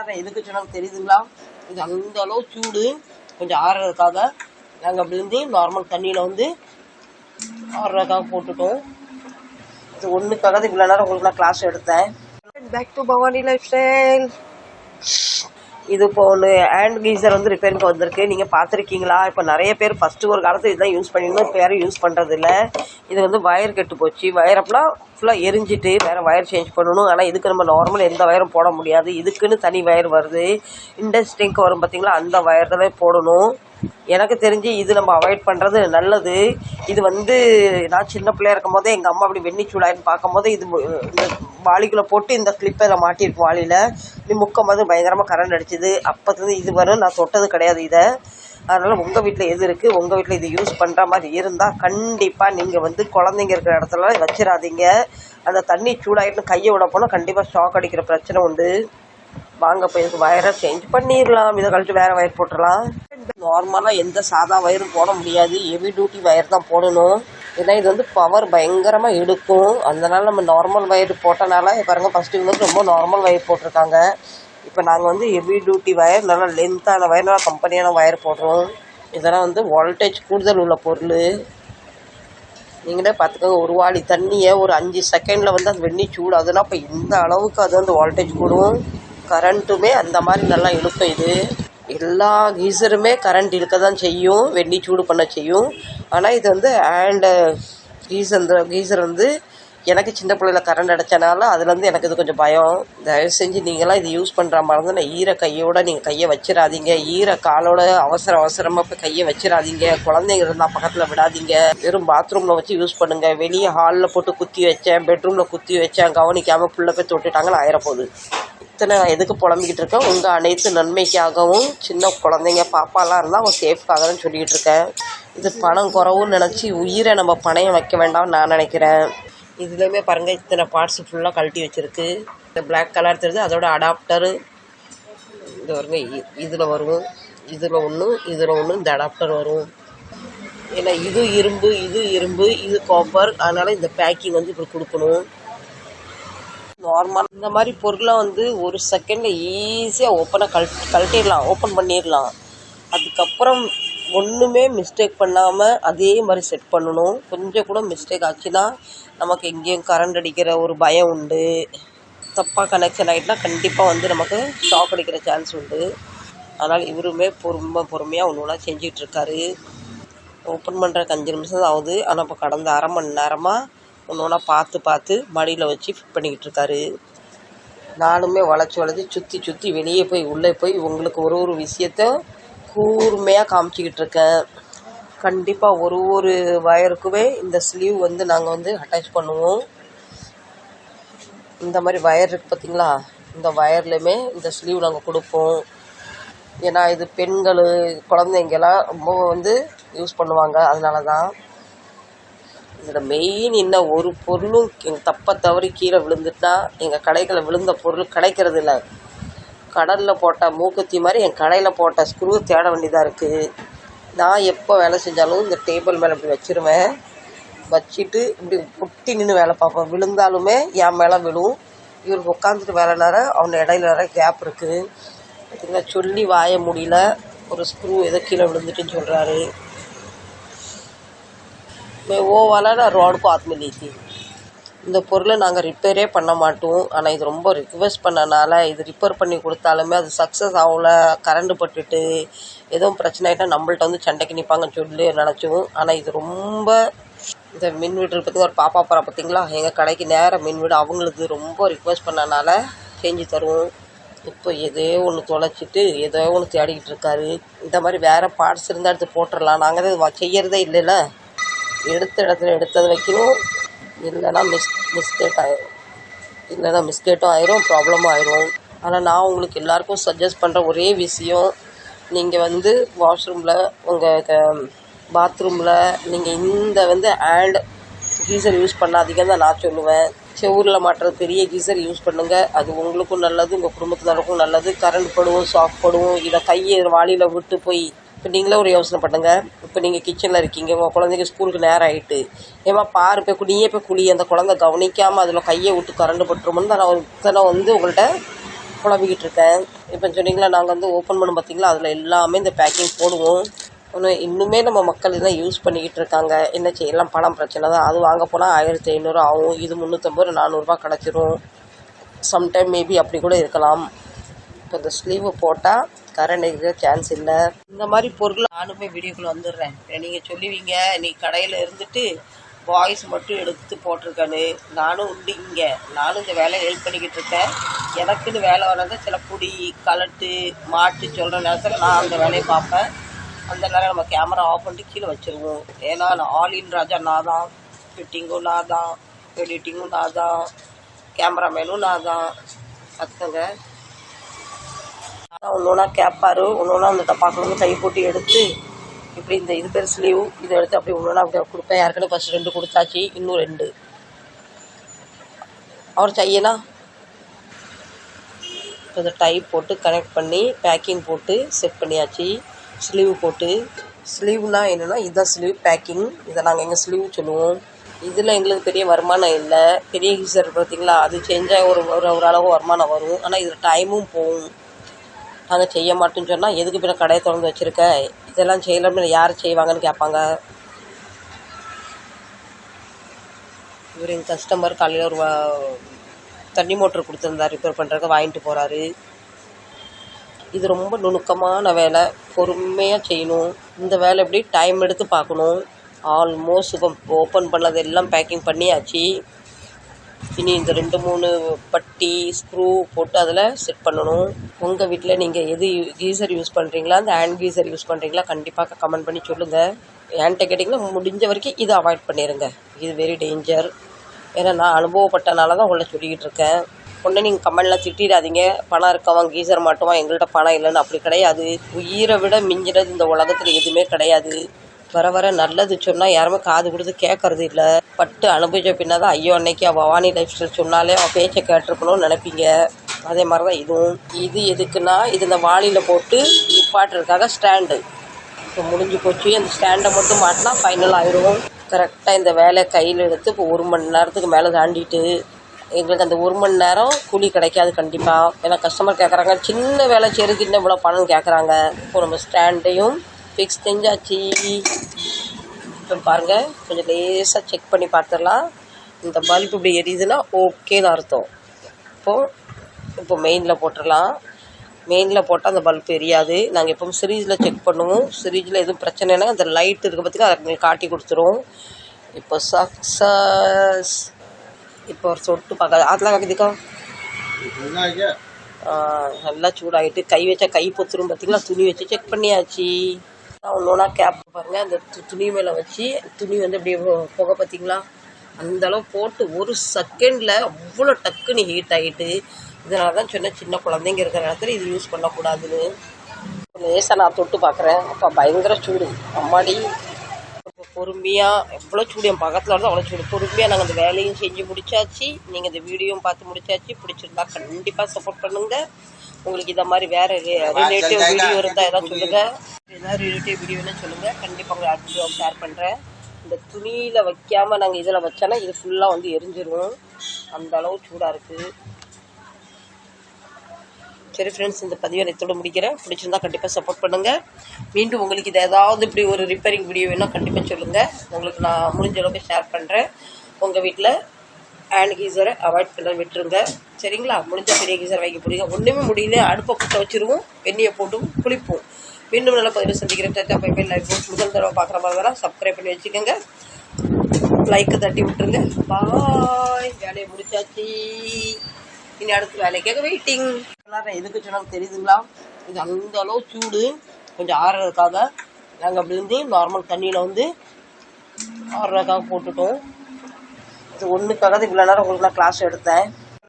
எல்லாரும் எதுக்கு சொன்னாலும் தெரியுதுங்களா? இது அந்த அளவு சூடு. கொஞ்சம் ஆறுறதுக்காக நாங்கள் விழுந்து நார்மல் தண்ணியில் வந்து ஆறுறதுக்காக போட்டுட்டோம். இது ஒன்றுக்காக இவ்வளோ நேரம் உங்களுக்கு நான் கிளாஸ் எடுத்தேன். Back to Bhavani lifestyle இது இப்போ ஒன்று ஹேண்ட் கீசர் வந்து ரிப்பேருக்கு வந்திருக்கு. நீங்கள் பார்த்துருக்கீங்களா? இப்போ நிறைய பேர் ஃபஸ்ட்டு ஒரு காலத்தில் இதுதான் யூஸ் பண்ணியிருந்தோம் இப்போ யாரும் யூஸ் பண்ணுறது இல்லை இது வந்து வயர் கெட்டு போச்சு. வயர் அப்படின்னா ஃபுல்லாக எரிஞ்சிட்டு வேறு வயர் சேஞ்ச் பண்ணணும். ஆனால் இதுக்கு நம்ம நார்மல் எந்த வயரும் போட முடியாது. இதுக்குன்னு தனி வயர் வருது. இண்டஸ்ட்ரிங்க்கு வரும் பார்த்தீங்களா அந்த வயர் தான் போடணும். எனக்கு தெரிஞ்சு இது நம்ம அவாய்ட் பண்ணுறது நல்லது. இது வந்து நான் சின்ன பிள்ளையா இருக்கும் போதே எங்கள் அம்மா அப்படி வெண்ணி சூடாயின்னு பார்க்கும்போது இது இந்த வாளிக்குள்ளே போட்டு இந்த கிளிப்பை இதில் மாட்டியிருக்கும் வாளியில். இப்படி முக்கம் போது பயங்கரமாக கரண்ட் அடிச்சுது. அப்போது இது வரும் நான் தொட்டது கிடையாது இதை. அதனால் உங்கள் வீட்டில் எது இருக்குது உங்கள் வீட்டில் இது யூஸ் பண்ணுற மாதிரி இருந்தால் கண்டிப்பாக நீங்கள் வந்து குழந்தைங்க இருக்கிற இடத்துல வச்சிடாதீங்க அந்த தண்ணி சூடாயிட்டு கையை விட போனால் கண்டிப்பாக ஷாக் அடிக்கிற பிரச்சனை உண்டு. வாங்க இப்போ இதுக்கு வயரை சேஞ்ச் பண்ணிடலாம் இதை கழிச்சு வேறு வயர் போட்டுடலாம் நார்மலாக எந்த சாதா வயரும் போட முடியாது. ஹெவி டியூட்டி வயர் தான் போடணும். ஏன்னா இது வந்து பவர் பயங்கரமாக எடுக்கும். அதனால நம்ம நார்மல் வயர் போட்டனால பாருங்க ஃபஸ்ட்டு வந்து ரொம்ப நார்மல் வயர் போட்டிருக்காங்க. இப்போ நாங்கள் வந்து ஹெவி டியூட்டி வயர் நல்லா லென்த்தான வயர் நல்லா கம்பெனியான வயர் போடுறோம். இதெல்லாம் வந்து வோல்டேஜ் கூடுதல் உள்ள பொருள். நீங்களே பார்த்துக்கோங்க ஒரு வாளி தண்ணியை ஒரு அஞ்சு செகண்டில் வந்து அது வெண்ணி சூடாதுன்னா அப்போ இந்த அளவுக்கு அது வந்து வோல்டேஜ் கூடும். கரண்ட்டுமே அந்த மாதிரி நல்லா இழுக்கும் இது. எல்லா கீசருமே கரண்ட் இழுக்க தான் செய்யும் வெண்ணி சூடு பண்ண செய்யும். ஆனால் இது வந்து ஹேண்டு கீசர் இந்த கீசர் வந்து எனக்கு சின்ன பிள்ளையில் கரண்ட் அடைச்சனால அதுலேருந்து எனக்கு இது கொஞ்சம் பயம். தயவு செஞ்சு நீங்களாம் இது யூஸ் பண்ணுற மாதிரி இருந்தால் ஈர கையோட நீங்கள் கையை வச்சிடாதீங்க. ஈர காலோட அவசர அவசரமாக போய் கையை வச்சிடாதீங்க. குழந்தைங்க இருந்தால் பக்கத்தில் விடாதீங்க. வெறும் பாத்ரூமில் வச்சு யூஸ் பண்ணுங்கள் வெளியே ஹாலில் போட்டு குத்தி வச்சேன் பெட்ரூமில் குத்தி வச்சேன் கவனிக்காமல் பிள்ளை போய் தொட்டுட்டாங்கன்னு ஆயிரப்போகுது. இத்தனை எதுக்கு புலம்பிக்கிட்டு இருக்கேன்? உங்கள் அனைத்து நன்மைக்காகவும் சின்ன குழந்தைங்க பாப்பாலாம் இருந்தால் அவங்க சேஃப்காக தான் சொல்லிக்கிட்டு இருக்கேன். இது பணம் குறவுன்னு நினச்சி உயிரை நம்ம பணையம் வைக்க வேண்டாம்னு நான் நினைக்கிறேன். இதுலேயுமே பாருங்கள் இத்தனை பார்ட்ஸ் ஃபுல்லாக கழட்டி வச்சுருக்கு. இந்த பிளாக் கலர் தெரியுது? அதோட அடாப்டரு இது வருங்க இதில் வரும் இதில் ஒன்று இதில் ஒன்று இந்த அடாப்டர் வரும். ஏன்னா இது இரும்பு இது இரும்பு இது காப்பர் அதனால் இந்த பேக்கிங் வந்து இப்படி கொடுக்கணும். நார்மல் இந்த மாதிரி பொருளை வந்து ஒரு செகண்டில் ஈஸியாக ஓப்பனாக கல் கழட்டிடலாம். ஓப்பன் பண்ணிடலாம். அதுக்கப்புறம் ஒன்றுமே மிஸ்டேக் பண்ணாமல் அதே மாதிரி செட் பண்ணணும். கொஞ்சம் கூட மிஸ்டேக் ஆச்சுன்னா நமக்கு எங்கேயும் கரண்ட் அடிக்கிற ஒரு பயம் உண்டு. தப்பாக கனெக்ஷன் ஆகிட்டுனா கண்டிப்பாக வந்து நமக்கு ஷாக் அடிக்கிற சான்ஸ் உண்டு. அதனால் இவருமே பொறுமை பொறுமையாக ஒன்று ஒன்றா செஞ்சிகிட்ருக்காரு ஓப்பன் பண்ணுறக்கு அஞ்சு நிமிஷம் தான் ஆகுது. ஆனால் இப்போ கடந்த அரை மணி நேரமாக ஒன்று ஒன்றா பார்த்து பார்த்து மடியில் வச்சு ஃபிட் பண்ணிக்கிட்டு இருக்காரு. நானுமே வளைச்சி வளைச்சி சுற்றி சுற்றி வெளியே போய் உள்ளே போய் உங்களுக்கு ஒரு ஒரு விஷயத்த கூர்மையாக காமிச்சிக்கிட்டு இருக்கேன். கண்டிப்பாக ஒரு ஒரு வயருக்குமே இந்த ஸ்லீவ் வந்து நாங்கள் வந்து அட்டாச் பண்ணுவோம். இந்த மாதிரி வயர் இருக்குது பார்த்தீங்களா இந்த வயர்லையுமே இந்த ஸ்லீவ் நாங்கள் கொடுப்போம். ஏன்னா இது பெண்கள் குழந்தைங்கெல்லாம் ரொம்ப வந்து யூஸ் பண்ணுவாங்க. அதனால தான் இதில் மெயின் இன்னும் ஒரு பொருளும் எங்கள் தப்ப தவறி கீழே விழுந்துட்டா எங்கள் கடைகளில் விழுந்த பொருள் கிடைக்கிறது இல்லை. கடலில் போட்ட மூக்குத்தி மாதிரி என் கடையில் போட்ட ஸ்க்ரூ தேட வேண்டியதாக இருக்குது நான் எப்போ வேலை செஞ்சாலும் இந்த டேபிள் மேலே இப்படி வச்சிருவேன். வச்சுட்டு இப்படி ஒட்டி நின்று வேலை பார்ப்பேன். விழுந்தாலுமே என் மேலே விழும். இவருக்கு உட்காந்துட்டு வேலை நேரம் அவன் இடையில நேரம் கேப் இருக்குது சொல்லி வாய முடியல. ஒரு ஸ்க்ரூ ஏதோ கீழே விழுந்துட்டுன்னு சொல்கிறாரு मैं वो वाला ना रॉड को हाथ में ली थी இந்த பொருளை நாங்கள் ரிப்பேரே பண்ண மாட்டோம் ஆனால் இது ரொம்ப ரிக்வெஸ்ட் பண்ணனால இது ரிப்பேர் பண்ணி கொடுத்தாலுமே அது சக்ஸஸ் ஆகல கரண்ட் பட்டுட்டு எதுவும் பிரச்சனை ஆகிட்டா நம்மள்ட்ட வந்து சண்டைக்கு நிற்பாங்கன்னு சொல்லி நினச்சோம் ஆனால் இது ரொம்ப இந்த மின் வீடு பற்றி ஒரு பாப்பா போகிறா பார்த்தீங்களா எங்கள் கடைக்கு நேராக மின் வீடு அவங்களுக்கு ரொம்ப ரிக்வெஸ்ட் பண்ணனால செஞ்சு தருவோம் இப்போ எதோ ஒன்று தொலைச்சிட்டு ஏதோ ஒன்று தேடிக்கிட்டு இருக்காரு இந்த மாதிரி வேறு பார்ட்ஸ் இருந்தால் எடுத்து போட்டுடலாம் நாங்கள் தான் இது வா- செய்யறதே இல்லைல்ல எடுத்த இடத்துல எடுத்தது வைக்கணும். இல்லைன்னா மிஸ் மிஸ்டேக் ஆயிரும். இல்லைன்னா மிஸ்டேக்கும் ஆயிரும் ப்ராப்ளமும் ஆயிரும். ஆனால் நான் உங்களுக்கு எல்லாருக்கும் சஜஸ்ட் பண்ணுற ஒரே விஷயம் நீங்கள் வந்து வாஷ்ரூமில் உங்கள் பாத்ரூமில் நீங்கள் இந்த வந்து ஹேண்ட் கீசர் யூஸ் பண்ணாதீங்கன்னு தான் நான் சொல்லுவேன். செவுரில் மாட்டுற பெரிய கீசர் யூஸ் பண்ணுங்கள் அது உங்களுக்கும் நல்லது உங்கள் குடும்பத்தினருக்கும் நல்லது. கரண்ட் படுவோம் சாஃப்ட் படுவோம் இதை கையை வாளியில் விட்டு போய் இப்போ நீங்களே ஒரு யோசனை பண்ணுங்க. இப்போ நீங்கள் கிச்சனில் இருக்கீங்க. உங்கள் குழந்தைங்க ஸ்கூலுக்கு நேரம் ஆகிட்டு ஏமா பாரு போய் நீயே போய் குழி அந்த குழந்தை கவனிக்காமல் அதில் கையை விட்டு கரண்டு பட்டுருமோன்னு தான் நான் ஒரு இத்தனை வந்து உங்கள்கிட்ட குழம்பிக்கிட்டு இருக்கேன். இப்போ சொன்னீங்களா நாங்கள் வந்து ஓப்பன் பண்ண பார்த்தீங்களா அதில் எல்லாமே இந்த பேக்கிங் போடுவோம். ஒன்று இன்னுமே நம்ம மக்கள் இதெல்லாம் யூஸ் பண்ணிக்கிட்டு இருக்காங்க. என்ன செய்யலாம் பணம் பிரச்சனை தான். அது வாங்க போனால் ஆயிரத்தி ஐநூறு ஆகும். இது முந்நூற்றம்பது ரூபா நானூறுரூவா கிடச்சிரும். சம்டைம் மேபி அப்படி கூட இருக்கலாம். இப்போ இந்த ஸ்லீவு போட்டால் தரேன் இருக்க சான்ஸ் இல்லை. இந்த மாதிரி பொருள் நானுமே வீடியோக்குள்ள வந்துடுறேன். நீங்கள் சொல்லுவீங்க நீ கடையில் இருந்துட்டு வாய்ஸ் மட்டும் எடுத்து போட்டிருக்கானு நானும் உண்டு இங்கே. நானும் இந்த வேலையை ஹெல்ப் பண்ணிக்கிட்டு இருக்கேன். எனக்குன்னு வேலை வராங்க சில புடி கலட்டு மாட்டு சொல்கிற நேரத்தில் நான் அந்த வேலையை பார்ப்பேன். அந்த நேரம் நம்ம கேமரா ஆஃப் பண்ணிட்டு கீழே வச்சுருவோம். ஏன்னா நான் ஆலின் ராஜா நான் தான். ஃபிட்டிங்கும் நான் தான். எடிட்டிங்கும் நான் தான். கேமராமேனும் நான் தான். பார்த்துக்கோங்க ஒன்று ஒன்றா கேட்பார் ஒன்று ஒன்றா அந்த டப்பாக்குள்ள கை போட்டு எடுத்து இப்படி இந்த இது பேர் ஸ்லீவ் இதை எடுத்து அப்படி ஒன்று ஒன்றா அப்படி கொடுப்பேன். யாருக்குன்னு ஃபஸ்ட் ரெண்டு கொடுத்தாச்சு இன்னும் ரெண்டு. அவர் செய்யனா கொஞ்சம் இந்த போட்டு கனெக்ட் பண்ணி பேக்கிங் போட்டு செட் பண்ணியாச்சு. ஸ்லீவ் போட்டு. ஸ்லீவ்னா என்னென்னா இதுதான் ஸ்லீவ் பேக்கிங் இதை நாங்கள் எங்கள் ஸ்லீவ் சொல்லுவோம். இதில் எங்களுக்கு பெரிய வருமானம் இல்லை. பெரிய ஹீசர் பார்த்தீங்களா? அது செஞ்சால் ஒரு ஒரு ஒரு அளவு வருமானம் வரும். ஆனால் இதில் டைமும் போகும். நாங்கள் செய்ய மாட்டோம்னு சொன்னால் எதுக்கு பின்ன கடையை திறந்து வச்சுருக்க? இதெல்லாம் செய்யலாம்னு யார் செய்வாங்கன்னு கேட்பாங்க. இவர் எங்கள் கஸ்டமர் காலையில் ஒரு வா- தண்ணி மோட்ரு கொடுத்துருந்தார். ரிப்பேர் பண்ணுறதுக்கு வாங்கிட்டு போகிறாரு இது ரொம்ப நுணுக்கமான வேலை. பொறுமையாக செய்யணும். இந்த வேலை எப்படி டைம் எடுத்து பார்க்கணும். ஆல்மோஸ்ட் இப்போ ஓப்பன் பண்ணது எல்லாம் பேக்கிங் பண்ணியாச்சு. இனி இந்த ரெண்டு மூணு பட்டி ஸ்க்ரூ போட்டு அதில் செட் பண்ணணும். உங்கள் வீட்டில் நீங்கள் எது கீசர் யூஸ் பண்ணுறீங்களா அந்த ஹேண்ட் கீசர் யூஸ் பண்ணுறீங்களா கண்டிப்பாக கமெண்ட் பண்ணி சொல்லுங்கள் என்கிட்ட கேட்டிங்கன்னா முடிஞ்ச வரைக்கும் இதை அவாய்ட் பண்ணிடுங்க இது வெரி டேஞ்சர் ஏன்னா நான் அனுபவப்பட்டனால தான் உங்களை சொல்லிக்கிட்டு இருக்கேன். ஒன்று நீங்கள் கமெண்டில் திட்டிடாதீங்க. பணம் இருக்கவன் கீசர் மாட்டுவான். எங்கள்கிட்ட பணம் இல்லைன்னு அப்படி கிடையாது. உயிரை விட மிஞ்சினது இந்த உலகத்தில் எதுவுமே கிடையாது. வர வர நல்லது சொன்னால் யாருமே காது கொடுத்து கேட்கறது இல்லை. பட்டு அனுபவிச்ச பின்னாதான் ஐயோ அன்னைக்கு அவள் பவானி லைஃப் ஸ்டைல் சொன்னாலே அவள் பேச்சை கேட்டிருக்கணும்னு நினைப்பீங்க. அதே மாதிரி தான் இதுவும். இது எதுக்குன்னா இது இந்த வாளியில் போட்டு நிப்பாட்டுறதுக்காக ஸ்டாண்டு இப்போ முடிஞ்சு போச்சு. அந்த ஸ்டாண்டை மட்டும் மாட்டினா ஃபைனல் ஆயிடும் கரெக்டாக இந்த வேலையை கையில் எடுத்து இப்போ ஒரு மணி நேரத்துக்கு மேலே தாண்டிட்டு எங்களுக்கு அந்த ஒரு மணி நேரம் கூலி கிடைக்காது கண்டிப்பாக ஏன்னா கஸ்டமர் கேட்குறாங்க சின்ன வேலை செய்கிறதுக்கு இன்னும் இவ்வளோ பணம் கேட்குறாங்க இப்போ நம்ம ஸ்டாண்டையும் ஃபிக்ஸ் செஞ்சாச்சு இப்போ பாருங்கள் கொஞ்சம் லேசாக செக் பண்ணி பார்த்துடலாம் இந்த பல்ப் இப்படி எரியுதுன்னா ஓகேன்னு அர்த்தம். இப்போது இப்போ மெயினில் போட்டுடலாம். மெயினில் போட்டால் அந்த பல்ப் எரியாது. நாங்கள் எப்பவும் சிரீஸில் செக் பண்ணுவோம். சிரீஸில் எதுவும் பிரச்சனைனா அந்த லைட் இருக்க பற்றிக்கு அதை காட்டி கொடுத்துரும். இப்போ சக்ஸஸ் இப்போ ஒரு சொட்டு பார்க்க அதெல்லாம் வைக்கிறதுக்கா நல்லா சூடாகிட்டு கை வச்சா கை பொத்துரும் பார்த்தீங்களா துணி வச்சு செக் பண்ணியாச்சு. ஒன்று ஒன்றா கேப் பாருங்கள் அந்த துணி மேலே வச்சு துணி வந்து அப்படியே புகை பார்த்தீங்களா அந்த அளவு போட்டு ஒரு செகண்டில் அவ்வளோ டக்குன்னு ஹீட் ஆகிட்டு இதனால தான் சொன்னேன் சின்ன குழந்தைங்க இருக்கிற இடத்துல இது யூஸ் பண்ணக்கூடாதுன்னு. லேசாக நான் தொட்டு பார்க்குறேன் அப்போ பயங்கர சூடு. அம்மாடி பொறுமையாக எவ்வளோ சூடு என் பக்கத்தில் வருது அவ்வளோ சூடு. பொறுமையாக நாங்கள் இந்த வேலையும் செஞ்சு முடிச்சாச்சு. நீங்கள் இந்த வீடியோவும் பார்த்து முடிச்சாச்சு. பிடிச்சிருந்தா கண்டிப்பாக சப்போர்ட் பண்ணுங்கள் உங்களுக்கு இதை மாதிரி வேறு ரிலேட்டிவ் வீடியோ இருந்தால் ஏதாவது சொல்லுங்கள் ஏதாவது ரிலேட்டிவ் வீடியோன்னு சொல்லுங்கள் கண்டிப்பாக உங்களுக்கு அடுத்த ஷேர் பண்ணுறேன் இந்த துணியில் வைக்காமல் நாங்கள் இதில் வச்சோன்னா இது ஃபுல்லாக வந்து எரிஞ்சிரும். அந்த அளவு சூடாக இருக்குது சரி ஃப்ரெண்ட்ஸ் இந்த பதிவை நான் முடிக்கிறேன். பிடிச்சிருந்தா கண்டிப்பாக சப்போர்ட் பண்ணுங்கள் மீண்டும் உங்களுக்கு இது ஏதாவது இப்படி ஒரு ரிப்பேரிங் வீடியோ வேணால் கண்டிப்பாக சொல்லுங்கள் உங்களுக்கு நான் முடிஞ்ச அளவுக்கு ஷேர் பண்ணுறேன் உங்கள் வீட்டில் ஹேண்ட் கீசரை அவாய்ட் பண்ண விட்டுருங்க. சரிங்களா? முடிஞ்ச பெரிய கீசர் வைக்க போறீங்க ஒன்றுமே முடியல. அடுப்பை குட்ட வச்சுருவோம். வெந்நியை போட்டும் குளிப்போம். மீண்டும் நல்ல பதிவு சந்திக்கிறேன். டாட்டா பை பை லைக் முதல் தடவை பார்க்குற மாதிரி வேணால் சப்ஸ்கிரைப் பண்ணி வச்சுக்கோங்க. லைக்கை தட்டி விட்டுருங்க. பாய் வேலையை முடிச்சாச்சு. இனி அடுத்த வேலைக்காக வெயிட்டிங் எல்லாரும் எதுக்கு சொன்னாலும் தெரியுதுங்களா? இது அந்த அளவு சூடு. கொஞ்சம் ஆறுறதுக்காக நாங்கள் விழுந்து நார்மல் தண்ணியில் வந்து ஆறுறதுக்காக போட்டுட்டோம். இது ஒன்றுக்காக இவ்வளோ நேரம் உங்களுக்கு நான் கிளாஸ் எடுத்தேன்.